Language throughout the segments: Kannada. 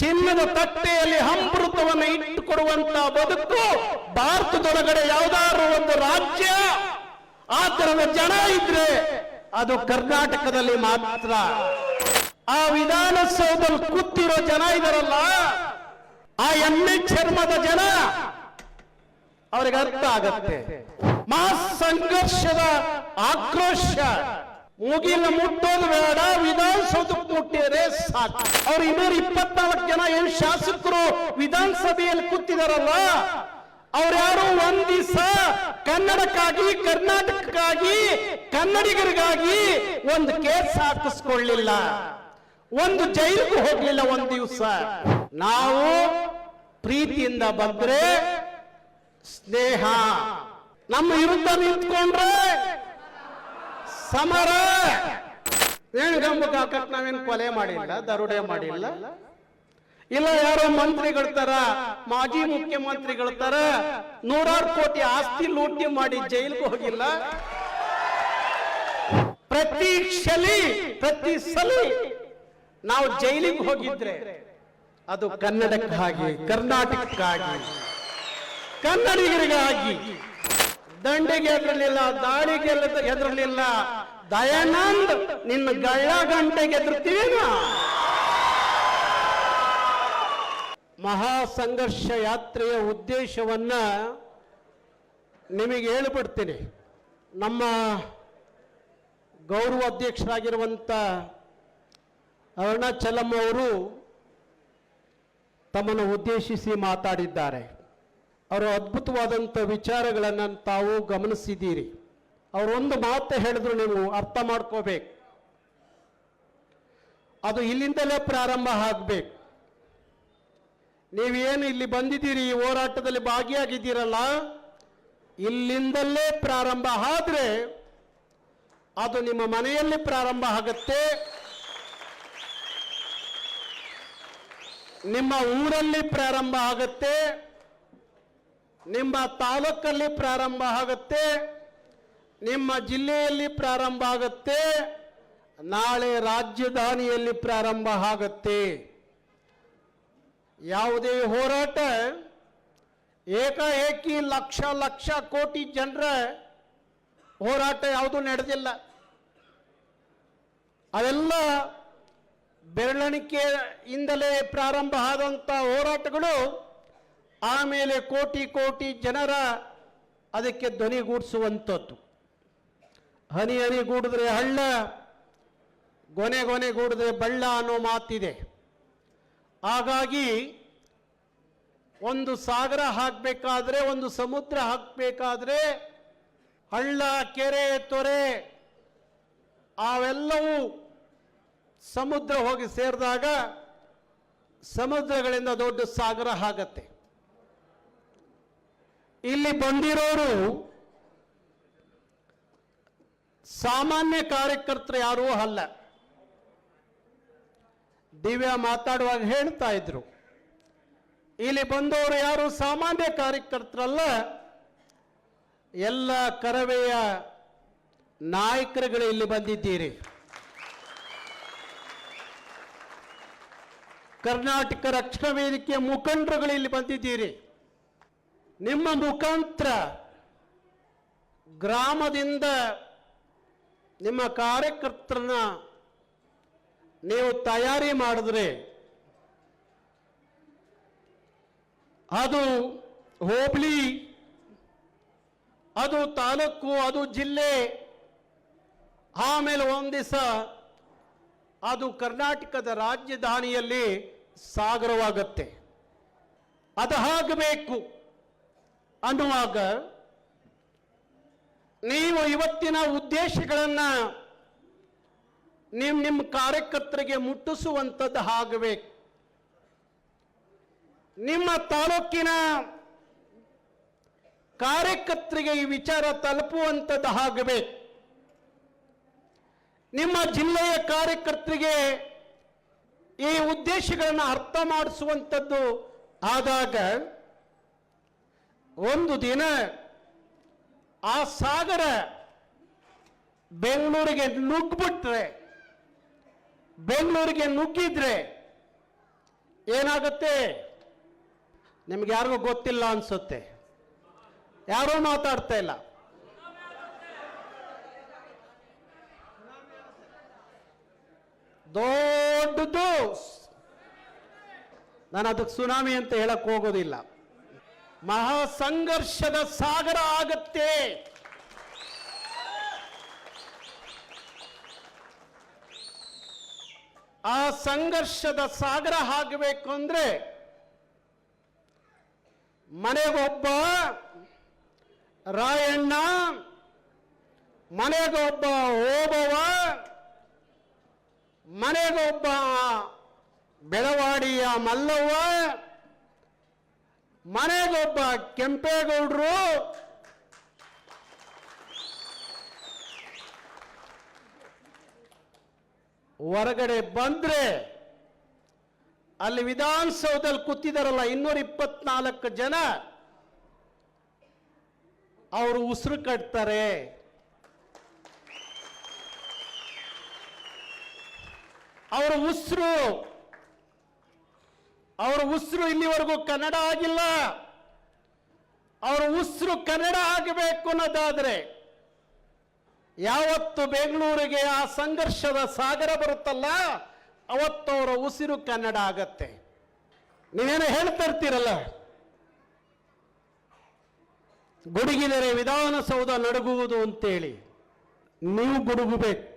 ಚಿನ್ನದ ತಟ್ಟೆಯಲ್ಲಿ ಅಮೃತವನ್ನು ಇಟ್ಟುಕೊಡುವಂತ ಬದುಕು ಭಾರತದೊಳಗಡೆ ಯಾವ್ದಾದ್ರು ಒಂದು ರಾಜ್ಯ ಆ ತರದ ಜನ ಇದ್ರೆ ಅದು ಕರ್ನಾಟಕದಲ್ಲಿ ಮಾತ್ರ. ಆ ವಿಧಾನಸೌಧದಲ್ಲಿ ಕೂತಿರೋ ಜನ ಇದರಲ್ಲ, ಆ ಎಮ್ಮೆ ಚರ್ಮದ ಜನ ಅವ್ರಿಗೆ ಅರ್ಥ ಆಗತ್ತೆ. ಮಹಾ ಸಂಘರ್ಷದ ಆಕ್ರೋಶ. ಮುಗಿಲ ಮುಟ್ಟೋದು ಬೇಡ, ವಿಧಾನಸೌಧಕ್ಕೆ ಮುಟ್ಟಿದ್ರೆ ಸಾಕು. ಅವ್ರು ಇನ್ನೂರ ಇಪ್ಪತ್ನಾಲ್ಕು ಜನ ಏನ್ ಶಾಸಕರು ವಿಧಾನಸಭೆಯಲ್ಲಿ ಕೂತಿದಾರಲ್ಲ ಅವ್ರ್ಯಾರು ಒಂದ್ ದಿವಸ ಕನ್ನಡಕ್ಕಾಗಿ, ಕರ್ನಾಟಕಕ್ಕಾಗಿ, ಕನ್ನಡಿಗರಿಗಾಗಿ ಒಂದು ಕೇಸ್ ಹಾಕಿಸ್ಕೊಳ್ಳಿಲ್ಲ. ಒಂದು ಜೈಲಿಗೂ ಹೋಗ್ಲಿಲ್ಲ ಒಂದ್ ದಿವಸ. ನಾವು ಪ್ರೀತಿಯಿಂದ ಬಂದ್ರೆ ಸ್ನೇಹ. ನಮ್ಮ ವಿರುದ್ಧ ನಿಂತ್ಕೊಂಡ್ರೆ ಸಮರ! ಏನು ಗಂಬು ಹಾಕಕ್ ನಾವೇನ್ ಕೊಲೆ ಮಾಡಿಲ್ಲ ದರೋಡೆ ಮಾಡಿಲ್ಲ. ಇಲ್ಲ ಯಾರೋ ಮಂತ್ರಿಗಳ ತರ ಮಾಜಿ ಮುಖ್ಯಮಂತ್ರಿಗಳ ತರ ನೂರಾರು ಕೋಟಿ ಆಸ್ತಿ ಲೂಟಿ ಮಾಡಿ ಜೈಲ್ಗೆ ಹೋಗಿಲ್ಲ. ಪ್ರತಿ ಶಲಿ ಪ್ರತಿ ಸಲಿ ನಾವು ಜೈಲಿಗೆ ಹೋಗಿದ್ರೆ ಅದು ಕನ್ನಡಕ್ಕಾಗಿ ಕರ್ನಾಟಕಕ್ಕಾಗಿ ಕನ್ನಡಿಗರಿಗಾಗಿ ದಂಡಿಗೆ ಎದುರಲಿಲ್ಲ ದಾಳಿಗೆ ಎದುರಲಿಲ್ಲ. ದಯಾನಂದ್, ನಿನ್ನ ಗಳ್ಳ ಗಂಟೆಗೆ ಎದುರ್ತೀವೇನ ಮಹಾ ಸಂಘರ್ಷ ಯಾತ್ರೆಯ ಉದ್ದೇಶವನ್ನ ನಿಮಗೆ ಹೇಳಿಬಿಡ್ತೀನಿ. ನಮ್ಮ ಗೌರವ ಅಧ್ಯಕ್ಷರಾಗಿರುವಂಥ ಅರುಣಾಚಲಂ ಅವರು ತಮ್ಮನ್ನು ಉದ್ದೇಶಿಸಿ ಮಾತಾಡಿದ್ದಾರೆ. ಅವರು ಅದ್ಭುತವಾದಂಥ ವಿಚಾರಗಳನ್ನು ತಾವು ಗಮನಿಸಿದ್ದೀರಿ. ಅವರು ಒಂದು ಮಾತು ಹೇಳಿದ್ರು ನೀವು ಅರ್ಥ ಮಾಡ್ಕೋಬೇಕು. ಅದು ಇಲ್ಲಿಂದಲೇ ಪ್ರಾರಂಭ ಆಗಬೇಕು. ನೀವೇನು ಇಲ್ಲಿ ಬಂದಿದ್ದೀರಿ, ಈ ಹೋರಾಟದಲ್ಲಿ ಭಾಗಿಯಾಗಿದ್ದೀರಲ್ಲ? ಇಲ್ಲಿಂದಲೇ ಪ್ರಾರಂಭ ಆದರೆ ಅದು ನಿಮ್ಮ ಮನೆಯಲ್ಲಿ ಪ್ರಾರಂಭ ಆಗುತ್ತೆ. ನಿಮ್ಮ ಊರಲ್ಲಿ ಪ್ರಾರಂಭ ಆಗುತ್ತೆ. ನಿಮ್ಮ ತಾಲೂಕಲ್ಲಿ ಪ್ರಾರಂಭ ಆಗುತ್ತೆ, ನಿಮ್ಮ ಜಿಲ್ಲೆಯಲ್ಲಿ ಪ್ರಾರಂಭ ಆಗುತ್ತೆ, ನಾಳೆ ರಾಜಧಾನಿಯಲ್ಲಿ ಪ್ರಾರಂಭ ಆಗುತ್ತೆ. ಯಾವುದೇ ಹೋರಾಟ ಏಕಾಏಕಿ ಲಕ್ಷ ಲಕ್ಷ ಕೋಟಿ ಜನರ ಹೋರಾಟ ಯಾವುದು ನಡೆದಿಲ್ಲ. ಅವೆಲ್ಲ ಬೆರಳಿಕೆಯಿಂದಲೇ ಪ್ರಾರಂಭ ಆದಂಥ ಹೋರಾಟಗಳು ಆಮೇಲೆ ಕೋಟಿ ಕೋಟಿ ಜನರ ಅದಕ್ಕೆ ಧ್ವನಿಗೂಡಿಸುವಂಥದ್ದು ಹನಿ ಹನಿಗೂಡಿದ್ರೆ ಹಳ್ಳ, ಗೊನೆ ಗೊನೆಗೂಡಿದ್ರೆ ಬಳ್ಳ ಅನ್ನೋ ಮಾತಿದೆ. ಹಾಗಾಗಿ ಒಂದು ಸಾಗರ ಹಾಕಬೇಕಾದ್ರೆ, ಒಂದು ಸಮುದ್ರ ಹಾಕಬೇಕಾದ್ರೆ ಹಳ್ಳ, ಕೆರೆ, ತೊರೆ ಅವೆಲ್ಲವೂ ಸಮುದ್ರ ಹೋಗಿ ಸೇರಿದಾಗ ಸಮುದ್ರಗಳಿಂದ ದೊಡ್ಡ ಸಾಗರ ಆಗತ್ತೆ. ಇಲ್ಲಿ ಬಂದಿರೋರು ಸಾಮಾನ್ಯ ಕಾರ್ಯಕರ್ತರು ಯಾರೂ ಅಲ್ಲ. ದಿವ್ಯ ಮಾತಾಡುವಾಗ ಹೇಳ್ತಾ ಇದ್ರು. ಇಲ್ಲಿ ಬಂದವರು ಯಾರು ಸಾಮಾನ್ಯ ಕಾರ್ಯಕರ್ತರಲ್ಲ. ಎಲ್ಲ ಕರವೆಯ ನಾಯಕರುಗಳು ಇಲ್ಲಿ ಬಂದಿದ್ದೀರಿ. ಕರ್ನಾಟಕ ರಕ್ಷಣಾ ವೇದಿಕೆಯ ಮುಖಂಡರುಗಳು ಇಲ್ಲಿ ಬಂದಿದ್ದೀರಿ. ನಿಮ್ಮ ಮುಖಾಂತರ ಗ್ರಾಮದಿಂದ ನಿಮ್ಮ ಕಾರ್ಯಕರ್ತರನ್ನ ನೀವು ತಯಾರಿ ಮಾಡಿದ್ರೆ ಅದು ಹೋಬಳಿ, ಅದು ತಾಲೂಕು, ಅದು ಜಿಲ್ಲೆ, ಆಮೇಲೆ ಒಂದು ದಿವಸ ಅದು ಕರ್ನಾಟಕದ ರಾಜಧಾನಿಯಲ್ಲಿ ಸಾಗರವಾಗತ್ತೆ. ಅದು ಆಗಬೇಕು ಅನ್ನುವಾಗ ನೀವು ಇವತ್ತಿನ ಉದ್ದೇಶಗಳನ್ನು ನೀವು ನಿಮ್ಮ ಕಾರ್ಯಕರ್ತರಿಗೆ ಮುಟ್ಟಿಸುವಂಥದ್ದು ಆಗಬೇಕು. ನಿಮ್ಮ ತಾಲೂಕಿನ ಕಾರ್ಯಕರ್ತರಿಗೆ ಈ ವಿಚಾರ ತಲುಪುವಂಥದ್ದು ಆಗಬೇಕು. ನಿಮ್ಮ ಜಿಲ್ಲೆಯ ಕಾರ್ಯಕರ್ತರಿಗೆ ಈ ಉದ್ದೇಶಗಳನ್ನು ಅರ್ಥ ಮಾಡಿಸುವಂಥದ್ದು ಆದಾಗ ಒಂದು ದಿನ ಆ ಸಾಗರ ಬೆಂಗಳೂರಿಗೆ ನುಗ್ಗಿಬಿಟ್ರೆ, ಬೆಂಗಳೂರಿಗೆ ನುಗ್ಗಿದ್ರೆ ಏನಾಗುತ್ತೆ? ನಿಮ್ಗೆ ಯಾರಿಗೂ ಗೊತ್ತಿಲ್ಲ ಅನ್ಸುತ್ತೆ. ಯಾರೂ ಮಾತಾಡ್ತಾ ಇಲ್ಲ. ದೊಡ್ಡದು ನಾನು ಅದಕ್ಕೆ ಸುನಾಮಿ ಅಂತ ಹೇಳಕ್ ಹೋಗೋದಿಲ್ಲ. ಮಹಾ ಸಂಘರ್ಷದ ಸಾಗರ ಆಗತ್ತೆ. ಆ ಸಂಘರ್ಷದ ಸಾಗರ ಆಗಬೇಕು ಅಂದ್ರೆ ಮನೆಗೊಬ್ಬ ರಾಯಣ್ಣ, ಮನೆಗೊಬ್ಬ ಓಬವ ಮನೆಗೊಬ್ಬ ಬೆಳವಾಡಿಯ ಮಲ್ಲವ್ವ ಮನೆಗೊಬ್ಬ ಕೆಂಪೇಗೌಡರು ಹೊರಗಡೆ ಬಂದ್ರೆ ಅಲ್ಲಿ ವಿಧಾನಸೌಧದಲ್ಲಿ ಕೂತಿದಾರಲ್ಲ ಇನ್ನೂರ ಇಪ್ಪತ್ನಾಲ್ಕು ಜನ, ಅವರು ಉಸಿರು ಕಟ್ತಾರೆ. ಅವರ ಉಸಿರು ಅವರ ಉಸಿರು ಇಲ್ಲಿವರೆಗೂ ಕನ್ನಡ ಆಗಿಲ್ಲ. ಅವರ ಉಸಿರು ಕನ್ನಡ ಆಗಬೇಕು ಅನ್ನೋದಾದ್ರೆ ಯಾವತ್ತು ಬೆಂಗಳೂರಿಗೆ ಆ ಸಂಘರ್ಷದ ಸಾಗರ ಬರುತ್ತಲ್ಲ, ಅವತ್ತು ಅವರ ಉಸಿರು ಕನ್ನಡ ಆಗತ್ತೆ. ನೀವೇನು ಹೇಳ್ತಾ ಇರ್ತೀರಲ್ಲ? ಗುಡುಗಿದರೆ ವಿಧಾನಸೌಧ ನಡುಗುವುದು ಅಂತೇಳಿ. ನೀವು ಗುಡುಗಬೇಕು.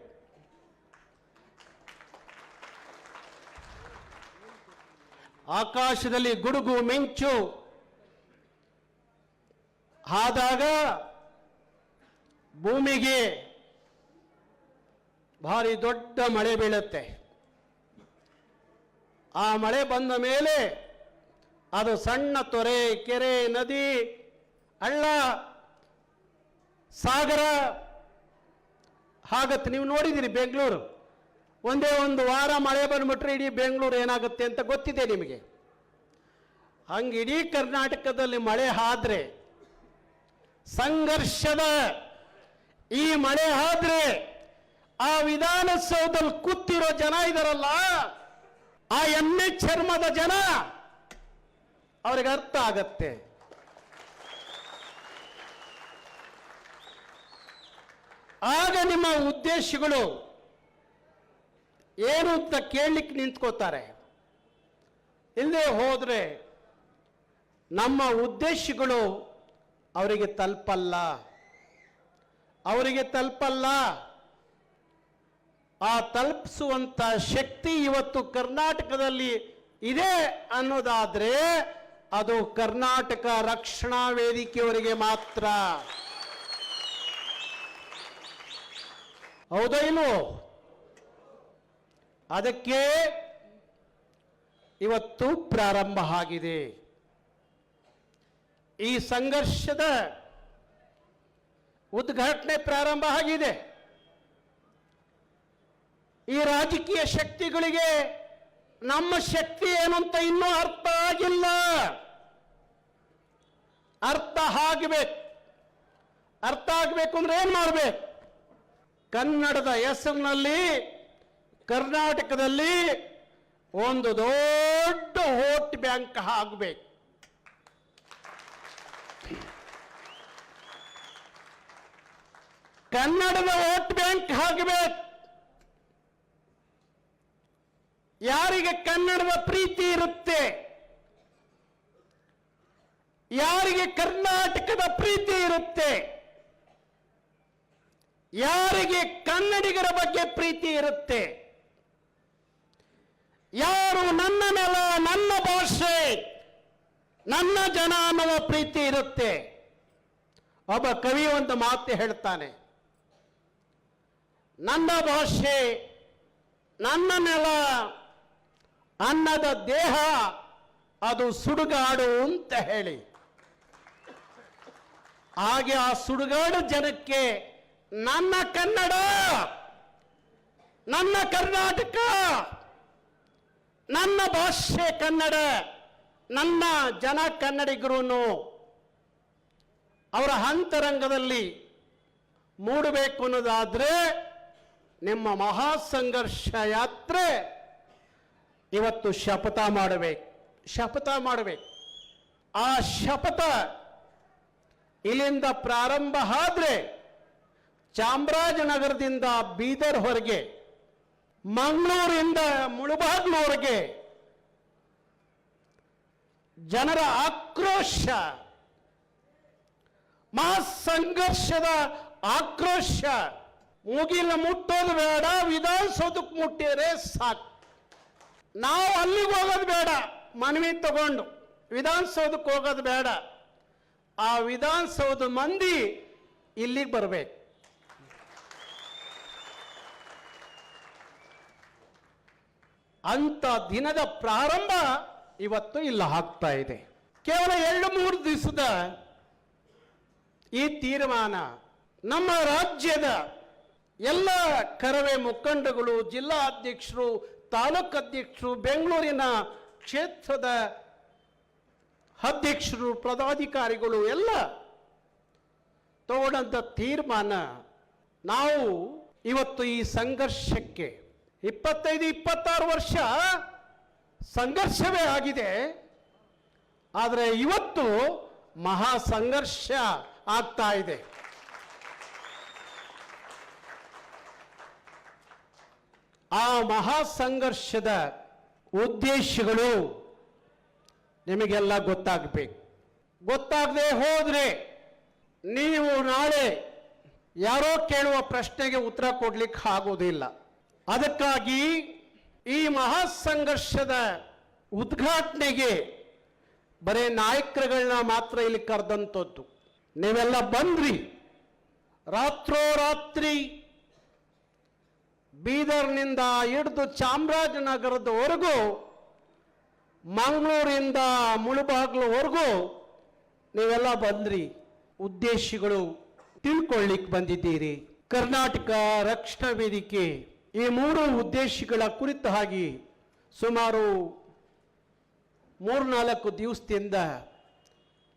ಆಕಾಶದಲ್ಲಿ ಗುಡುಗು ಮಿಂಚು. ಆದಾಗ ಭೂಮಿಗೆ ಭಾರಿ ದೊಡ್ಡ ಮಳೆ ಬೀಳುತ್ತೆ. ಆ ಮಳೆ ಬಂದ ಮೇಲೆ ಅದು ಸಣ್ಣ ತೊರೆ, ಕೆರೆ, ನದಿ, ಹಳ್ಳ, ಸಾಗರ ಹಾಗತ್ತೆ. ನೀವು ನೋಡಿದ್ದೀರಿ ಬೆಂಗಳೂರು. ಒಂದೇ ಒಂದು ವಾರ ಮಳೆ ಬಂದುಬಿಟ್ರೆ ಇಡೀ ಬೆಂಗಳೂರು ಏನಾಗುತ್ತೆ ಅಂತ ಗೊತ್ತಿದೆ ನಿಮಗೆ. ಹಂಗೆ ಇಡೀ ಕರ್ನಾಟಕದಲ್ಲಿ ಮಳೆ ಆದ್ರೆ, ಸಂಘರ್ಷದ ಈ ಮಳೆ ಆದ್ರೆ, ಆ ವಿಧಾನಸೌಧದಲ್ಲಿ ಕೂತಿರೋ ಜನ ಇದಾರಲ್ಲ, ಆ ಎಮ್ಮೆ ಚರ್ಮದ ಜನ, ಅವ್ರಿಗೆ ಅರ್ಥ ಆಗತ್ತೆ. ಆಗ ನಿಮ್ಮ ಉದ್ದೇಶಗಳು ಏನು ಅಂತ ಕೇಳಲಿಕ್ಕೆ ನಿಂತ್ಕೋತಾರೆ. ಇಲ್ಲದೆ ಹೋದರೆ ನಮ್ಮ ಉದ್ದೇಶಗಳು ಅವರಿಗೆ ತಲುಪಲ್ಲ. ಅವರಿಗೆ ತಲುಪಲ್ಲ. ಆ ತಲುಪಿಸುವಂಥ ಶಕ್ತಿ ಇವತ್ತು ಕರ್ನಾಟಕದಲ್ಲಿ ಇದೆ ಅನ್ನೋದಾದರೆ ಅದು ಕರ್ನಾಟಕ ರಕ್ಷಣಾ ವೇದಿಕೆಯವರಿಗೆ ಮಾತ್ರ. ಹೌದಾ ಇಲ್ವೋ? ಅದಕ್ಕೆ ಇವತ್ತು ಪ್ರಾರಂಭ ಆಗಿದೆ. ಈ ಸಂಘರ್ಷದ ಉದ್ಘಾಟನೆ ಪ್ರಾರಂಭ ಆಗಿದೆ. ಈ ರಾಜಕೀಯ ಶಕ್ತಿಗಳಿಗೆ ನಮ್ಮ ಶಕ್ತಿ ಏನು ಅಂತ ಇನ್ನೂ ಅರ್ಥ ಆಗಿಲ್ಲ. ಅರ್ಥ ಆಗಬೇಕು. ಅರ್ಥ ಆಗಬೇಕು ಅಂದ್ರೆ ಏನು ಮಾಡ್ಬೇಕು? ಕನ್ನಡದ ಹೆಸರಿನಲ್ಲಿ ಕರ್ನಾಟಕದಲ್ಲಿ ಒಂದು ದೊಡ್ಡ ವೋಟ್ ಬ್ಯಾಂಕ್ ಆಗಬೇಕು. ಕನ್ನಡದ ವೋಟ್ ಬ್ಯಾಂಕ್ ಆಗಬೇಕು. ಯಾರಿಗೆ ಕನ್ನಡದ ಪ್ರೀತಿ ಇರುತ್ತೆ? ಯಾರಿಗೆ ಕರ್ನಾಟಕದ ಪ್ರೀತಿ ಇರುತ್ತೆ? ಯಾರಿಗೆ ಕನ್ನಡಿಗರ ಬಗ್ಗೆ ಪ್ರೀತಿ ಇರುತ್ತೆ? ಯಾರು ನನ್ನ ನೆಲ ನನ್ನ ಭಾಷೆ, ನನ್ನ ಜನ ಅನ್ನುವ ಪ್ರೀತಿ ಇರುತ್ತೆ. ಒಬ್ಬ ಕವಿ ಒಂದು ಮಾತು ಹೇಳ್ತಾನೆ, ನನ್ನ ಭಾಷೆ, ನನ್ನ ನೆಲ, ಅನ್ನದ ದೇಹ, ಅದು ಸುಡುಗಾಡು ಅಂತ ಹೇಳಿ. ಹಾಗೆ ಆ ಸುಡುಗಾಡು ಜನಕ್ಕೆ, ನನ್ನ ಕನ್ನಡ, ನನ್ನ ಕರ್ನಾಟಕ ನನ್ನ ಭಾಷೆ ಕನ್ನಡ, ನನ್ನ ಜನ ಕನ್ನಡಿಗರು ಅವರ ಅಂತರಂಗದಲ್ಲಿ ಮೂಡಬೇಕು ಅನ್ನೋದಾದ್ರೆ ನಿಮ್ಮ ಮಹಾ ಸಂಘರ್ಷ ಯಾತ್ರೆ ಇವತ್ತು ಶಪಥ ಮಾಡಬೇಕು ಶಪಥ ಮಾಡಬೇಕು. ಆ ಶಪಥ ಇಲ್ಲಿಂದ ಪ್ರಾರಂಭ ಆದರೆ ಚಾಮರಾಜನಗರದಿಂದ ಬೀದರ್ ಹೊರಗೆ ಮಂಗಳೂರಿಂದ ಮುಳುಬಾಗ್ಲೂರಿಗೆ ಜನರ ಆಕ್ರೋಶ ಮಹಾಸಂಘರ್ಷದ ಆಕ್ರೋಶ. ಮುಗಿಲ ಮುಟ್ಟೋದು ಬೇಡ ವಿಧಾನಸೌಧಕ್ಕೆ ಮುಟ್ಟಿದರೆ ಸಾಕು. ನಾವು ಅಲ್ಲಿಗೆ ಹೋಗೋದು ಬೇಡ, ಮನವಿ ತಗೊಂಡು ವಿಧಾನಸೌಧಕ್ಕೆ ಹೋಗೋದು ಬೇಡ. ಆ ವಿಧಾನಸೌಧ ಮಂದಿ ಇಲ್ಲಿಗೆ ಬರಬೇಕು. ಅಂತ ದಿನದ ಪ್ರಾರಂಭ ಇವತ್ತು ಇಲ್ಲ ಆಗ್ತಾ ಇದೆ. ಕೇವಲ ಎರಡು ಮೂರು ದಿವಸದ ಈ ತೀರ್ಮಾನ ನಮ್ಮ ರಾಜ್ಯದ ಎಲ್ಲ ಕರವೇ ಮುಖಂಡಗಳು, ಜಿಲ್ಲಾ ಅಧ್ಯಕ್ಷರು, ತಾಲೂಕು ಅಧ್ಯಕ್ಷರು, ಬೆಂಗಳೂರಿನ ಕ್ಷೇತ್ರದ ಅಧ್ಯಕ್ಷರು, ಪದಾಧಿಕಾರಿಗಳು ಎಲ್ಲ ತಗೊಂಡಂಥ ತೀರ್ಮಾನ ನಾವು ಇವತ್ತು ಈ ಸಂಘರ್ಷಕ್ಕೆ ಇಪ್ಪತ್ತೈದು, ಇಪ್ಪತ್ತಾರು ವರ್ಷ ಸಂಘರ್ಷವೇ ಆಗಿದೆ. ಆದರೆ ಇವತ್ತು ಮಹಾ ಸಂಘರ್ಷ ಆಗ್ತಾ ಇದೆ. ಆ ಮಹಾ ಸಂಘರ್ಷದ ಉದ್ದೇಶಗಳು ನಿಮಗೆಲ್ಲ ಗೊತ್ತಾಗಬೇಕು. ಗೊತ್ತಾಗದೆ ಹೋದರೆ ನೀವು ನಾಳೆ ಯಾರೋ ಕೇಳುವ ಪ್ರಶ್ನೆಗೆ ಉತ್ತರ ಕೊಡ್ಲಿಕ್ಕೆ ಆಗೋದಿಲ್ಲ. ಅದಕ್ಕಾಗಿ ಈ ಮಹಾ ಸಂಘರ್ಷದ ಉದ್ಘಾಟನೆಗೆ ಬರೇ ನಾಯಕರುಗಳನ್ನ ಮಾತ್ರ ಇಲ್ಲಿ ಕರೆದಂಥದ್ದು. ನೀವೆಲ್ಲ ಬಂದ್ರಿ. ರಾತ್ರೋರಾತ್ರಿ ಬೀದರ್ನಿಂದ ಹಿಡಿದು ಚಾಮರಾಜನಗರದವರೆಗೂ, ಮಂಗಳೂರಿಂದ ಮುಳುಬಾಗ್ಲವರೆಗೂ ನೀವೆಲ್ಲ ಬಂದ್ರಿ. ಉದ್ದೇಶಗಳು ತಿಳ್ಕೊಳ್ಳಿಕ್ ಬಂದಿದ್ದೀರಿ. ಕರ್ನಾಟಕ ರಕ್ಷಣಾ ವೇದಿಕೆ. ಈ ಮೂರು ಉದ್ದೇಶಗಳ ಕುರಿತಾಗಿ ಸುಮಾರು ಮೂರ್ನಾಲ್ಕು ದಿವಸದಿಂದ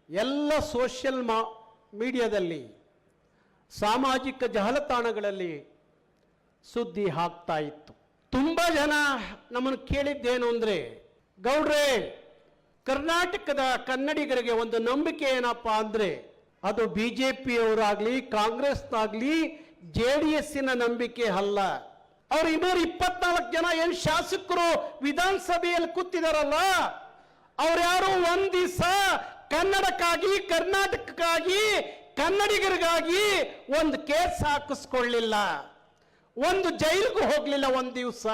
ಎಲ್ಲ ಸೋಷಿಯಲ್ ಮಾ, ಮೀಡಿಯಾದಲ್ಲಿ ಸಾಮಾಜಿಕ ಜಾಲತಾಣಗಳಲ್ಲಿ ಸುದ್ದಿ ಹಾಕ್ತಾ ಇತ್ತು. ತುಂಬ ಜನ ನಮ್ಮನ್ನು ಕೇಳಿದ್ದೇನು ಅಂದರೆ, ಗೌಡ್ರೆ, ಕರ್ನಾಟಕದ ಕನ್ನಡಿಗರಿಗೆ ಒಂದು ನಂಬಿಕೆ ಏನಪ್ಪ ಅಂದರೆ, ಅದು ಬಿ ಜೆ ಪಿಯವರಾಗಲಿ, ಕಾಂಗ್ರೆಸ್ನಾಗಲಿ ಜೆ ಡಿ ಎಸ್ಸಿನ ನಂಬಿಕೆ ಅಲ್ಲ. ಅವ್ರು ಇನ್ನೂರ ಇಪ್ಪತ್ನಾಲ್ಕು ಜನ ಏನು ಶಾಸಕರು ವಿಧಾನಸಭೆಯಲ್ಲಿ ಕೂತಿದಾರಲ್ಲ ಅವ್ರ್ಯಾರು ಒಂದ್ ದಿವಸ ಕನ್ನಡಕ್ಕಾಗಿ, ಕರ್ನಾಟಕಕ್ಕಾಗಿ, ಕನ್ನಡಿಗರಿಗಾಗಿ ಒಂದು ಕೇಸ್ ಹಾಕಿಸ್ಕೊಳ್ಳಿಲ್ಲ. ಒಂದು ಜೈಲಿಗೂ ಹೋಗ್ಲಿಲ್ಲ ಒಂದ್ ದಿವಸ.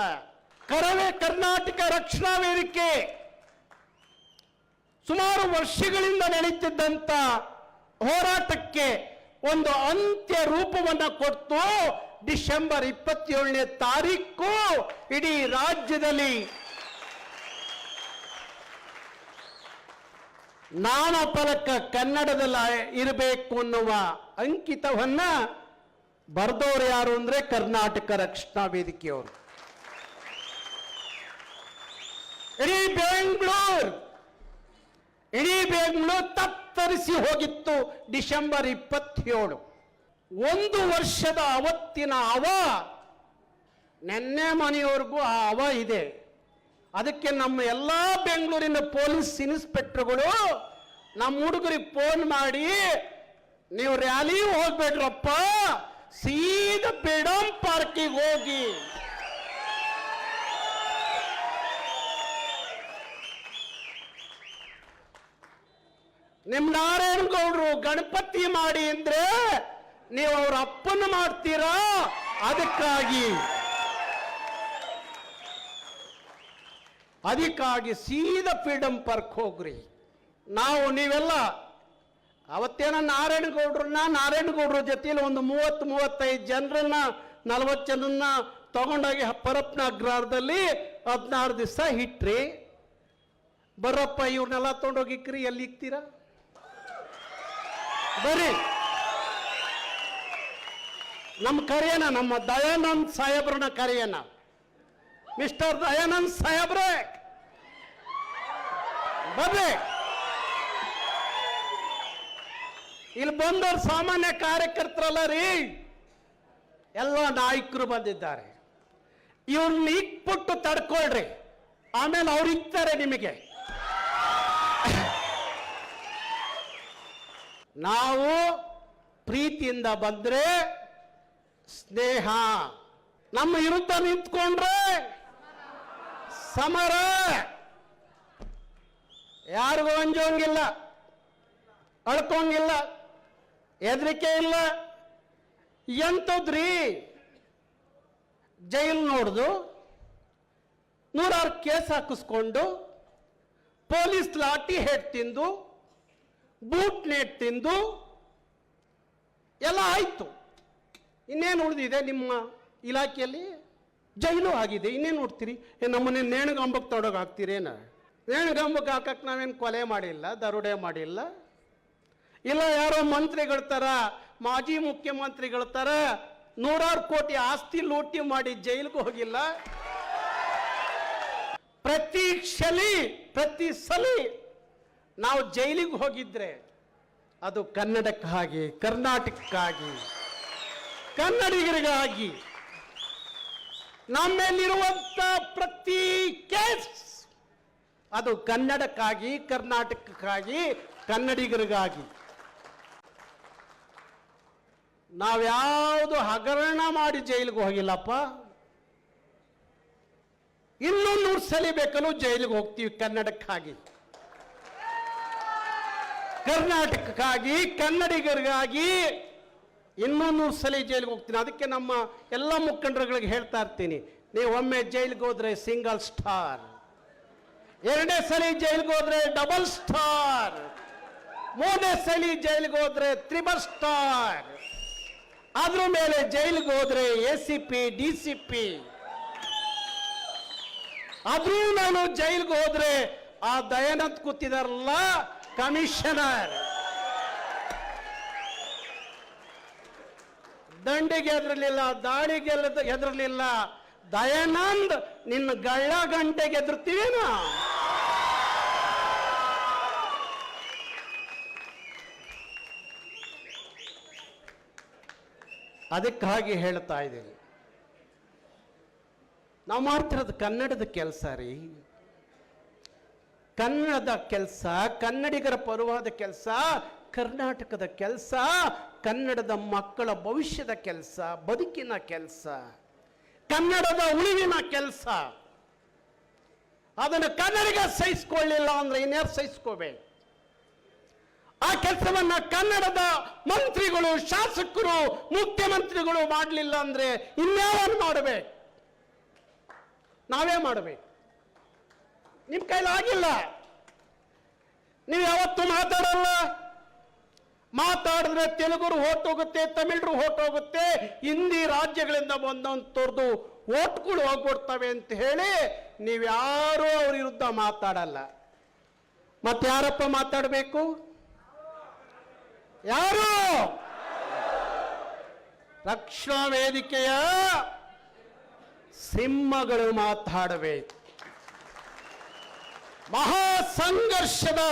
ಕರವೇ ಕರ್ನಾಟಕ ರಕ್ಷಣಾ ವೇದಿಕೆ. ಸುಮಾರು ವರ್ಷಗಳಿಂದ ನಡೀತಿದ್ದಂತ ಹೋರಾಟಕ್ಕೆ ಒಂದು ಅಂತ್ಯ ರೂಪವನ್ನ ಕೊಟ್ಟು ಡಿಸೆಂಬರ್ ಇಪ್ಪತ್ತೇಳನೇ ತಾರೀಕು ಇಡೀ ರಾಜ್ಯದಲ್ಲಿ ನಾಮಫಲಕ ಕನ್ನಡದಲ್ಲಿ ಇರಬೇಕು ಅನ್ನುವ ಅಂಕಿತವನ್ನ ಬರೆದವರು ಯಾರು ಅಂದ್ರೆ ಕರ್ನಾಟಕ ರಕ್ಷಣಾ ವೇದಿಕೆಯವರು. ಇಡೀ ಬೆಂಗಳೂರು ಇಡೀ ಬೆಂಗಳೂರು ತತ್ತರಿಸಿ ಹೋಗಿತ್ತು ಡಿಸೆಂಬರ್ ಇಪ್ಪತ್ತೇಳು. ಒಂದು ವರ್ಷದ ಅವತ್ತಿನ ಅವ, ನೆನ್ನೆ ಮನೆಯವರೆಗೂ ಆ ಅವ ಇದೆ. ಅದಕ್ಕೆ ನಮ್ಮ ಎಲ್ಲ ಬೆಂಗಳೂರಿನ ಪೊಲೀಸ್ ಇನ್ಸ್ಪೆಕ್ಟರ್ಗಳು ನಮ್ಮ ಹುಡುಗರಿಗೆ ಫೋನ್ ಮಾಡಿ, ನೀವು ರ್ಯಾಲಿ ಹೋಗ್ಬೇಡ್ರಪ್ಪ, ಸೀದ ಬೇಡಂ ಪಾರ್ಕಿಗೆ ಹೋಗಿ. ನಿಮ್ ನಾರಾಯಣ ಗೌಡ್ರು ಗಣಪತಿ ಮಾಡಿ ಅಂದ್ರೆ ನೀವು ಅವ್ರ ಅಪ್ಪನ ಮಾಡ್ತೀರಾ ಅದಕ್ಕಾಗಿ. ಅದಕ್ಕಾಗಿ ಸೀದಾ ಫ್ರೀಡಮ್ ಪಾರ್ಕ್ ಹೋಗ್ರಿ. ನಾವು ನೀವೆಲ್ಲ ಅವತ್ತೇನ ನಾರಾಯಣಗೌಡ್ರನ್ನ, ನಾರಾಯಣಗೌಡ್ರ ಜೊತೆಯಲ್ಲಿ ಒಂದು ಮೂವತ್ತು, ಮೂವತ್ತೈದು ಜನರನ್ನ, ನಲವತ್ತು ಜನನ್ನ ತಗೊಂಡೋಗಿ ಪರಪ್ನ ಅಗ್ರಹಾರದಲ್ಲಿ ಹದಿನಾರು ದಿವಸ ಇಟ್ರಿ. ಬರ್ರಪ್ಪ, ಇವ್ರನ್ನೆಲ್ಲ ತಗೊಂಡೋಗಿಕ್ರಿ ಎಲ್ಲಿ ಇಕ್ತೀರಾ? ಬರ್ರಿ. ನಮ್ಮ ಕರೆಯನ, ನಮ್ಮ ದಯಾನಂದ್ ಸಾಹೇಬ್ರನ್ನ ಕರೆಯನ. ಮಿಸ್ಟರ್ ದಯಾನಂದ್ ಸಾಹೇಬ್ರೆ. ಬರ್ರಿ. ಇಲ್ಲಿ ಬಂದವ್ರು ಸಾಮಾನ್ಯ ಕಾರ್ಯಕರ್ತರಲ್ಲ ರೀ. ಎಲ್ಲ ನಾಯಕರು ಬಂದಿದ್ದಾರೆ. ಇವ್ರನ್ನ ಇಕ್ಬಿಟ್ಟು ತಡ್ಕೊಳ್ರಿ. ಆಮೇಲೆ ಅವ್ರು ಇಕ್ತಾರೆ ನಿಮಗೆ. ನಾವು ಪ್ರೀತಿಯಿಂದ ಬಂದ್ರೆ ಸ್ನೇಹ. ನಮ್ಮ ವಿರುದ್ಧ ನಿಂತ್ಕೊಂಡ್ರೆ ಸಮರ. ಯಾರಿಗೂ ಅಂಜೋಂಗಿಲ್ಲ, ಅಳ್ಕೊಂಗಿಲ್ಲ, ಹೆದರಿಕೆ ಇಲ್ಲ. ಎಂಥದ್ರಿ ಜೈಲ್ ನೋಡ್ದು ನೂರಾರು ಕೇಸ್ ಹಾಕಿಸ್ಕೊಂಡು ಪೊಲೀಸ್ ಲಾಠಿ ಹೆಡ್ ತಿಂದು, ಬೂಟ್ ನೆಟ್ ತಿಂದು, ಎಲ್ಲ ಆಯ್ತು. ಇನ್ನೇನು ಉಳಿದಿದೆ ನಿಮ್ಮ ಇಲಾಖೆಯಲ್ಲಿ? ಜೈಲು ಆಗಿದೆ, ಇನ್ನೇನು ನೋಡ್ತೀರಿ? ನಮ್ಮನೆ ನೇಣುಗಂಬಕ್ಕೆ ತೊಡಗ ಹಾಕ್ತೀರೇನ ನೇಣುಗಂಬಕ್ಕೆ ಹಾಕಕ್ಕೆ ನಾವೇನು ಕೊಲೆ ಮಾಡಿಲ್ಲ, ದರೋಡೆ ಮಾಡಿಲ್ಲ? ಇಲ್ಲ, ಯಾರೋ ಮಂತ್ರಿಗಳ ಥರ ಮಾಜಿ ಮುಖ್ಯಮಂತ್ರಿಗಳ ಥರ ನೂರಾರು ಕೋಟಿ ಆಸ್ತಿ ಲೂಟಿ ಮಾಡಿ ಜೈಲಿಗೆ ಹೋಗಿಲ್ಲ? ಪ್ರತಿ ಕ್ಷಲಿ, ಪ್ರತಿ ಸಲಿ ನಾವು ಜೈಲಿಗೆ ಹೋಗಿದ್ರೆ ಅದು ಕನ್ನಡಕ್ಕಾಗಿ, ಕರ್ನಾಟಕಕ್ಕಾಗಿ ಕನ್ನಡಿಗರಿಗಾಗಿ ನಮ್ಮಲ್ಲಿರುವಂತ ಪ್ರತಿ ಕೇಸ್ ಅದು ಕನ್ನಡಕ್ಕಾಗಿ, ಕರ್ನಾಟಕಕ್ಕಾಗಿ, ಕನ್ನಡಿಗರಿಗಾಗಿ. ನಾವ್ಯಾವುದು ಹಗರಣ ಮಾಡಿ ಜೈಲಿಗೆ ಹೋಗಿಲ್ಲಪ್ಪ. ಇನ್ನೊಂದು ನೂರು ಸಲ ಬೇಕಲ್ಲೂ ಜೈಲಿಗೆ ಹೋಗ್ತೀವಿ ಕನ್ನಡಕ್ಕಾಗಿ. ಕರ್ನಾಟಕಕ್ಕಾಗಿ, ಕನ್ನಡಿಗರಿಗಾಗಿ ಇನ್ನೂ ನೂರು ಸಲ ಜೈಲಿಗೆ ಹೋಗ್ತೀನಿ. ಅದಕ್ಕೆ ನಮ್ಮ ಎಲ್ಲ ಮುಖಂಡರುಗಳಿಗೆ ಹೇಳ್ತಾ ಇರ್ತೀನಿ. ನೀವು ಒಮ್ಮೆ ಜೈಲಿಗೆ ಹೋದ್ರೆ ಸಿಂಗಲ್ ಸ್ಟಾರ್ ಎರಡನೇ ಸಲ ಜೈಲಿಗೆ ಹೋದ್ರೆ ಡಬಲ್ ಸ್ಟಾರ್ ಮೂರನೇ ಸಲ ಜೈಲಿಗೆ ಹೋದ್ರೆ ತ್ರಿಬಲ್ ಸ್ಟಾರ್ ಅದ್ರ ಮೇಲೆ ಜೈಲಿಗೆ ಹೋದ್ರೆ A C P D C P ಆದ್ರೂ ನಾನು ಜೈಲಿಗೆ ಹೋದ್ರೆ ಆ ದಯಾನಂದ್ ಕೂತಿದಾರಲ್ಲ ಕಮಿಷನರ್ ದಂಡಿಗೆ ಎದರಲಿಲ್ಲ, ದಾಳಿಗೆ ಹೆದ್ರಲಿಲ್ಲ ದಯಾನಂದ್, ನಿನ್ನ ಗಳ್ಳ ಗಂಟೆಗೆ ಎದುರ್ತೀವೇನ ಅದಕ್ಕಾಗಿ ಹೇಳ್ತಾ ಇದ್ದೀನಿ. ನಾವು ಮಾಡ್ತಿರೋದು ಕನ್ನಡದ ಕೆಲಸ ರೀ. ಕನ್ನಡದ ಕೆಲಸ, ಕನ್ನಡಿಗರ ಪರವಾದ ಕೆಲಸ ಕರ್ನಾಟಕದ ಕೆಲಸ, ಕನ್ನಡದ ಮಕ್ಕಳ ಭವಿಷ್ಯದ ಕೆಲಸ, ಬದುಕಿನ ಕೆಲಸ, ಕನ್ನಡದ ಉಳಿವಿನ ಕೆಲಸ. ಅದನ್ನು ಕನ್ನಡಿಗ ಸಹಿಸ್ಕೊಳ್ಳಿಲ್ಲ ಅಂದ್ರೆ ಇನ್ಯಾರು ಸಹಿಸ್ಕೋಬೇಕು? ಆ ಕೆಲಸವನ್ನ ಕನ್ನಡದ ಮಂತ್ರಿಗಳು, ಶಾಸಕರು, ಮುಖ್ಯಮಂತ್ರಿಗಳು ಮಾಡಲಿಲ್ಲ ಅಂದ್ರೆ ಇನ್ಯಾರನ್ನು ಮಾಡಬೇಕು? ನಾವೇ ಮಾಡಬೇಕು. ನಿಮ್ಮ ಕೈಲಾಗಿಲ್ಲ ನೀವು ಯಾವತ್ತು ಮಾತಾಡಲ್ಲ. ಮಾತಾಡಿದ್ರೆ ತೆಲುಗುರು ಹೋಗುತ್ತೆ, ತಮಿಳರು ಹೋಗುತ್ತೆ, ಹಿಂದಿ ರಾಜ್ಯಗಳಿಂದ ಬಂದಂತವ್ರದ್ದು ಓಟ್ಗಳು ಹೋಗ್ಬಿಡ್ತವೆ ಅಂತ ಹೇಳಿ ನೀವ್ಯಾರೂ ಅವ್ರ ವಿರುದ್ಧ ಮಾತಾಡಲ್ಲ. ಮತ್ತೆ ಯಾರಪ್ಪ ಮಾತಾಡಬೇಕು? ಯಾರು? ರಕ್ಷಣಾ ವೇದಿಕೆಯ ಸಿಂಹಗಳು ಮಾತಾಡಬೇಕು. ಮಹಾ ಸಂಘರ್ಷದ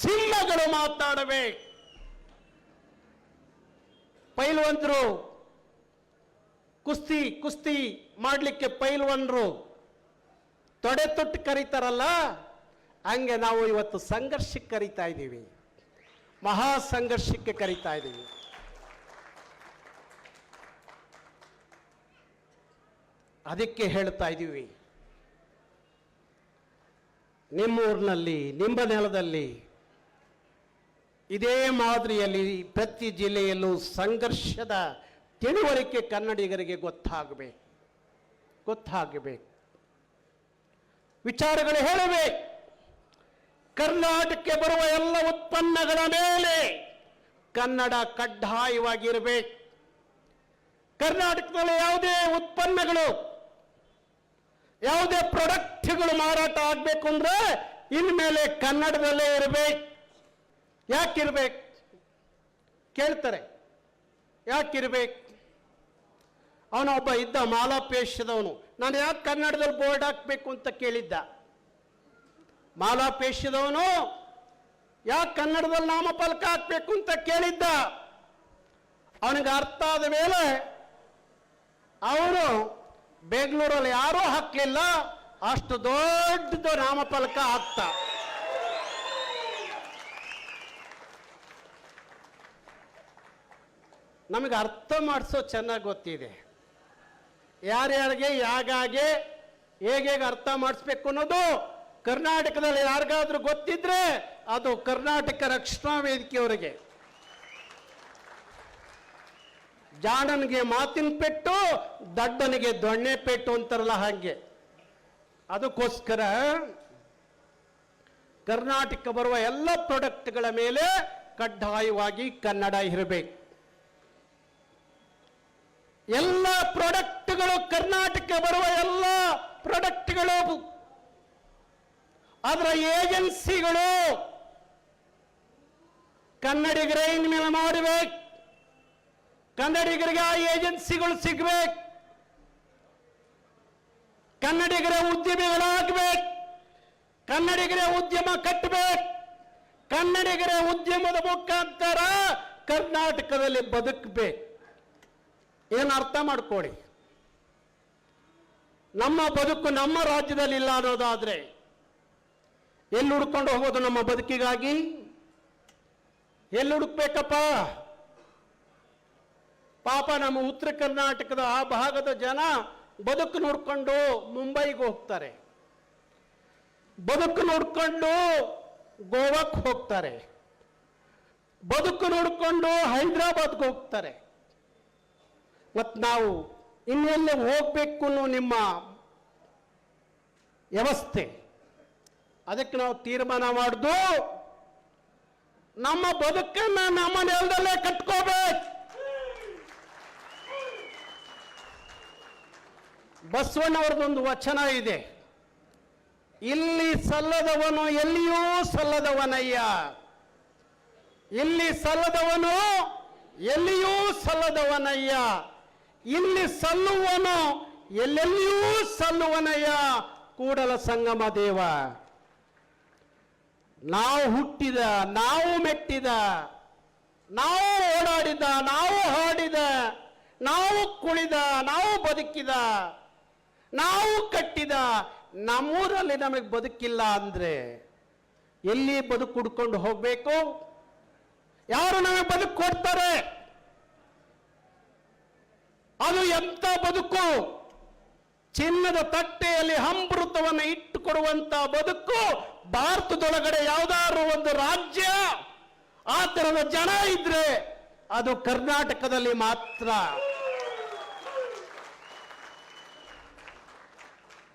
ಸಿಂಹಗಳು ಮಾತಾಡಬೇಕು. ಪೈಲ್ವಂತರು ಕುಸ್ತಿ ಕುಸ್ತಿ ಮಾಡಲಿಕ್ಕೆ ಪೈಲ್ವನ್ರು ತೊಡೆ ತೊಟ್ಟು ಕರೀತಾರಲ್ಲ, ಹಂಗೆ ನಾವು ಇವತ್ತು ಸಂಘರ್ಷಕ್ಕೆ ಕರಿತಾ ಇದ್ದೀವಿ. ಮಹಾ ಸಂಘರ್ಷಕ್ಕೆ ಕರಿತಾ ಇದ್ದೀವಿ. ಅದಕ್ಕೆ ಹೇಳ್ತಾ ಇದ್ದೀವಿ. ನಿಮ್ಮೂರಿನಲ್ಲಿ, ನಿಮ್ಮ ನೆಲದಲ್ಲಿ ಇದೇ ಮಾದರಿಯಲ್ಲಿ ಪ್ರತಿ ಜಿಲ್ಲೆಯಲ್ಲೂ ಸಂಘರ್ಷದ ತಿಳುವಳಿಕೆ ಕನ್ನಡಿಗರಿಗೆ ಗೊತ್ತಾಗಬೇಕು. ಗೊತ್ತಾಗಬೇಕು. ವಿಚಾರಗಳು ಹೇಳಬೇಕು. ಕರ್ನಾಟಕಕ್ಕೆ ಬರುವ ಎಲ್ಲ ಉತ್ಪನ್ನಗಳ ಮೇಲೆ ಕನ್ನಡ ಕಡ್ಡಾಯವಾಗಿರಬೇಕು. ಕರ್ನಾಟಕದಲ್ಲಿ ಯಾವುದೇ ಉತ್ಪನ್ನಗಳು, ಯಾವುದೇ ಪ್ರಾಡಕ್ಟ್ಗಳು ಮಾರಾಟ ಆಗಬೇಕು ಅಂದ್ರೆ ಇನ್ಮೇಲೆ ಕನ್ನಡದಲ್ಲೇ ಇರಬೇಕು. ಯಾಕಿರ್ಬೇಕು? ಕೇಳ್ತಾರೆ. ಯಾಕಿರ್ಬೇಕು? ಅವನೊಬ್ಬ ಇದ್ದ ಮಾಲಾಪೇಶದವನು ನಾನು ಯಾಕೆ ಕನ್ನಡದಲ್ಲಿ ಬೋರ್ಡ್ ಹಾಕಬೇಕು ಅಂತ ಕೇಳಿದ್ದ? ಮಾಲಾಪೇಶದವನು ಯಾಕೆ ಕನ್ನಡದಲ್ಲಿ ನಾಮಫಲಕ ಹಾಕ್ಬೇಕು ಅಂತ ಕೇಳಿದ್ದ? ಅವನಿಗೆ ಅರ್ಥ ಆದ ಮೇಲೆ ಅವನು ಬೆಂಗಳೂರಲ್ಲಿ ಯಾರೂ ಹಾಕಲಿಲ್ಲ, ಅಷ್ಟು ದೊಡ್ಡದು ನಾಮಫಲಕ ಆಗ್ತಾ ನಮಗೆ ಅರ್ಥ ಮಾಡಿಸೋ ಚೆನ್ನಾಗಿ ಗೊತ್ತಿದೆ. ಯಾರ್ಯಾರಿಗೆ ಯಾಗಾಗೆ ಹೇಗೆ ಅರ್ಥ ಮಾಡಿಸ್ಬೇಕು ಅನ್ನೋದು ಕರ್ನಾಟಕದಲ್ಲಿ ಯಾರಿಗಾದ್ರೂ ಗೊತ್ತಿದ್ರೆ ಅದು ಕರ್ನಾಟಕ ರಕ್ಷಣಾ ವೇದಿಕೆಯವರಿಗೆ. ಜಾಣನಿಗೆ ಮಾತಿನ ಪೆಟ್ಟು, ದಡ್ಡನಿಗೆ ದೊಣ್ಣೆ ಪೆಟ್ಟು ಅಂತಾರಲ್ಲ ಹಾಗೆ. ಅದಕ್ಕೋಸ್ಕರ ಕರ್ನಾಟಕ ಬರುವ ಎಲ್ಲ ಪ್ರಾಡಕ್ಟ್ಗಳ ಮೇಲೆ ಕಡ್ಡಾಯವಾಗಿ ಕನ್ನಡ ಇರಬೇಕು. ಎಲ್ಲ ಪ್ರಾಡಕ್ಟ್ಗಳು ಕರ್ನಾಟಕ ಬರುವ ಎಲ್ಲ ಪ್ರಾಡಕ್ಟ್ಗಳು ಅದರ ಏಜೆನ್ಸಿಗಳು ಕನ್ನಡಿಗರೇ ಇನ್ಮೇಲೆ ಮಾಡಬೇಕು. ಕನ್ನಡಿಗರಿಗೆ ಆ ಏಜೆನ್ಸಿಗಳು ಸಿಗ್ಬೇಕು. ಕನ್ನಡಿಗರ ಉದ್ಯಮಿಗಳಾಗಬೇಕು. ಕನ್ನಡಿಗರ ಉದ್ಯಮ ಕಟ್ಟಬೇಕು ಕನ್ನಡಿಗರ ಉದ್ಯಮದ ಮುಖಾಂತರ ಕರ್ನಾಟಕದಲ್ಲಿ ಬದುಕಬೇಕು. ಏನು ಅರ್ಥ ಮಾಡ್ಕೊಳ್ಳಿ? ನಮ್ಮ ಬದುಕು ನಮ್ಮ ರಾಜ್ಯದಲ್ಲಿ ಇಲ್ಲ ಅನ್ನೋದಾದ್ರೆ ಎಲ್ಲಿ ಹುಡ್ಕೊಂಡು ಹೋಗೋದು ನಮ್ಮ ಬದುಕಿಗಾಗಿ? ಎಲ್ಲಿ ಹುಡುಕ್ಬೇಕಪ್ಪ? ಪಾಪ ನಮ್ಮ ಉತ್ತರ ಕರ್ನಾಟಕದ ಆ ಭಾಗದ ಜನ ಬದುಕು ನೋಡ್ಕೊಂಡು ಮುಂಬೈಗೆ ಹೋಗ್ತಾರೆ. ಬದುಕು ನೋಡ್ಕೊಂಡು ಗೋವಾಕ್ಕೆ ಹೋಗ್ತಾರೆ. ಬದುಕು ನೋಡ್ಕೊಂಡು ಹೈದರಾಬಾದ್ಗೆ ಹೋಗ್ತಾರೆ. ಮತ್ತು ನಾವು ಇನ್ನೆಲ್ಲ ಹೋಗಬೇಕು ಅನ್ನೋ ನಿಮ್ಮ ವ್ಯವಸ್ಥೆ. ಅದಕ್ಕೆ ನಾವು ತೀರ್ಮಾನ ಮಾಡುದು, ನಮ್ಮ ಬದುಕನ್ನ ನಮ್ಮ ನೆಲದಲ್ಲೇ ಕಟ್ಕೋಬೇಕು. ಬಸವಣ್ಣವ್ರದ್ದೊಂದು ವಚನ ಇದೆ, ಇಲ್ಲಿ ಸಲ್ಲದವನು ಎಲ್ಲಿಯೂ ಸಲ್ಲದವನಯ್ಯ. ಇಲ್ಲಿ ಸಲ್ಲದವನು ಎಲ್ಲಿಯೂ ಸಲ್ಲದವನಯ್ಯ. ಇಲ್ಲಿ ಸಲ್ಲುವನು, ಎಲ್ಲೆಲ್ಲಿಯೂ ಸಲ್ಲುವನಯ್ಯ? ಕೂಡಲ ಸಂಗಮ ದೇವ. ನಾವು ಹುಟ್ಟಿದ, ನಾವು ಮೆಟ್ಟಿದ, ನಾವು ಓಡಾಡಿದ, ನಾವು ಹಾಡಿದ, ನಾವು ಕುಳಿದ ನಾವು ಬದುಕಿದ, ನಾವು ಕಟ್ಟಿದ, ನಮ್ಮೂರಲ್ಲಿ ನಮಗೆ ಬದುಕಿಲ್ಲ ಅಂದ್ರೆ ಎಲ್ಲಿ ಬದುಕು ಹುಡ್ಕೊಂಡು ಹೋಗಬೇಕು? ಯಾರು ನಮಗೆ ಬದುಕು ಕೊಡ್ತಾರೆ? ಅದು ಎಂಥ ಬದುಕು? ಚಿನ್ನದ ತಟ್ಟೆಯಲ್ಲಿ ಅಮೃತವನ್ನು ಇಟ್ಟುಕೊಡುವಂತ ಬದುಕು. ಭಾರತದೊಳಗಡೆ ಯಾವ್ದಾದ್ರು ಒಂದು ರಾಜ್ಯ, ಆ ತರದ ಜನ ಇದ್ರೆ ಅದು ಕರ್ನಾಟಕದಲ್ಲಿ ಮಾತ್ರ.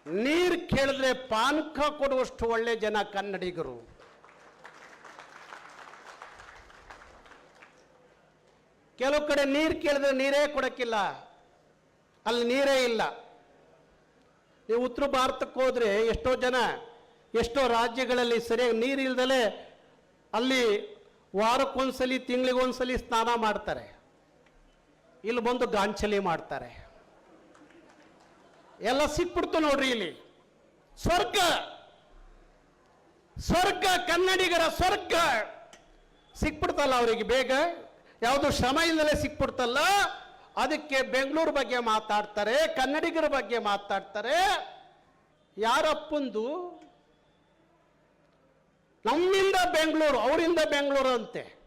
ನೀರು ಕೇಳಿದ್ರೆ ಪಾನಕ ಕೊಡುವಷ್ಟು ಒಳ್ಳೆ ಜನ ಕನ್ನಡಿಗರು. ಕೆಲವು ಕಡೆ ನೀರು ಕೇಳಿದ್ರೆ ನೀರೇ ಕೊಡಕ್ಕಿಲ್ಲ. ಅಲ್ಲಿ ನೀರೇ ಇಲ್ಲ. ನೀವು ಉತ್ತರ ಭಾರತಕ್ಕೆ ಹೋದ್ರೆ ಎಷ್ಟೋ ಜನ, ಎಷ್ಟೋ ರಾಜ್ಯಗಳಲ್ಲಿ ಸರಿಯಾಗಿ ನೀರು ಇಲ್ದಲೆ ಅಲ್ಲಿ ವಾರಕ್ಕೊಂದ್ಸಲಿ, ತಿಂಗಳಿಗೊಂದ್ಸಲಿ ಸ್ನಾನ ಮಾಡ್ತಾರೆ. ಇಲ್ಲಿ ಬಂದು ಗಾಂಚಲಿ ಮಾಡ್ತಾರೆ. ಎಲ್ಲ ಸಿಕ್ಬಿಡ್ತು ನೋಡ್ರಿ ಇಲ್ಲಿ. ಸ್ವರ್ಗ! ಸ್ವರ್ಗ! ಕನ್ನಡಿಗರ ಸ್ವರ್ಗ! ಸಿಕ್ಬಿಡ್ತಲ್ಲ ಅವರಿಗೆ ಬೇಗ? ಯಾವುದು ಶ್ರಮ ಇಲ್ಲದಲ್ಲೇ ಸಿಕ್ಬಿಡ್ತಲ್ಲ? ಅದಕ್ಕೆ ಬೆಂಗಳೂರು ಬಗ್ಗೆ ಮಾತಾಡ್ತಾರೆ, ಕನ್ನಡಿಗರ ಬಗ್ಗೆ ಮಾತಾಡ್ತಾರೆ. ಯಾರಪ್ಪಂದು? ನಮ್ಮಿಂದ ಬೆಂಗಳೂರು, ಅವರಿಂದ ಬೆಂಗಳೂರು ಅಂತೆ.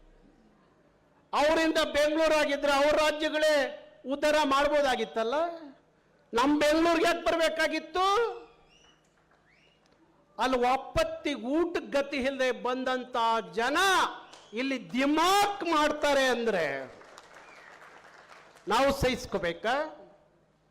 ಅವರಿಂದ ಬೆಂಗಳೂರು ಆಗಿದ್ರೆ ಅವ್ರ ರಾಜ್ಯಗಳೇ ಉದ್ಧಾರ ಮಾಡ್ಬೋದಾಗಿತ್ತಲ್ಲ? ನಮ್ಮ ಬೆಂಗಳೂರಿಗೆ ಯಾಕೆ ಬರಬೇಕಾಗಿತ್ತು? ಅಲ್ಲಿ ಒಪ್ಪತ್ತಿ ಊಟಕ್ಕೆ ಗತಿ ಇಲ್ಲದೆ ಬಂದಂತ ಜನ ಇಲ್ಲಿ ದಿಮಾಕ್ ಮಾಡ್ತಾರೆ ಅಂದ್ರೆ ನಾವು ಸಹಿಸ್ಕೋಬೇಕಾ